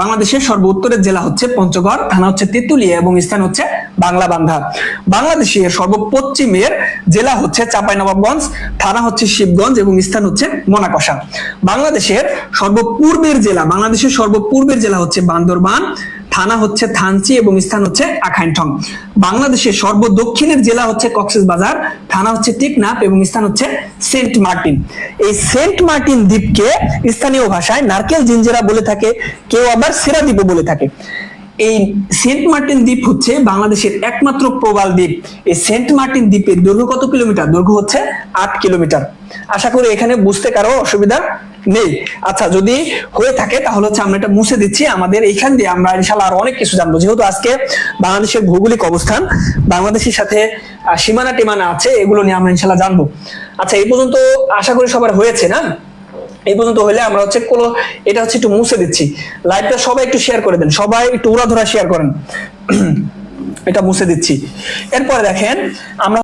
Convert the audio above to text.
বাংলাদেশের সর্ব উত্তরের জেলা হচ্ছে পঞ্চগড়, থানা হচ্ছে তেঁতুলিয়া এবং স্থান হচ্ছে বাংলা বান্ধা বাংলাদেশের সর্বপশ্চিমের জেলা হচ্ছে চাঁপাইনবাবগঞ্জ, থানা হচ্ছে শিবগঞ্জ এবং স্থান হচ্ছে মোনাকষা বাংলাদেশের সর্বপূর্বের জেলা, বাংলাদেশের সর্বপূর্বের জেলা হচ্ছে বান্দরবান। থানা হচ্ছে থানচি এবং স্থান হচ্ছে আখাইনঠং। বাংলাদেশের সর্বদক্ষিণের জেলা হচ্ছে কক্সেস বাজার, থানা হচ্ছে টিকনাপ এবং স্থান হচ্ছে সেন্ট মার্টিন। এই সেন্ট মার্টিন দ্বীপকে স্থানীয় ভাষায় নারকেল জিঞ্জেরা বলে থাকে, কেউ আবার সেরা দ্বীপও বলে থাকে। এই সেন্ট মার্টিন দ্বীপ হচ্ছে বাংলাদেশের একমাত্র প্রবাল দ্বীপ। এই সেন্ট মার্টিন দ্বীপের দৈর্ঘ্য কত কিলোমিটার? দৈর্ঘ্য হচ্ছে আট কিলোমিটার। আশা করি এখানে বুঝতে কারও অসুবিধা নেই। আচ্ছা যদি হয়ে থাকে, তাহলে হচ্ছে আমরা এটা মুছে দিচ্ছি। আমাদের এইখান দিয়ে আমরা ইনশাল্লাহ আরও অনেক কিছু জানব। যেহেতু আজকে বাংলাদেশের ভৌগোলিক অবস্থান, বাংলাদেশের সাথে সীমানা টিমানা আছে, এগুলো নিয়ে আমরা ইনশাল্লাহ জানব। আচ্ছা এই পর্যন্ত আশা করি সবার হয়েছে না? এই পর্যন্ত হলে আমরা হচ্ছে কোনো এটা হচ্ছে একটু মুছে দিচ্ছি। লাইভটা সবাই একটু শেয়ার করে দেন। সবাই একটু উড়াধরা শেয়ার করেন। এটা মুছে দিচ্ছি। এরপরে দেখেন, আমরা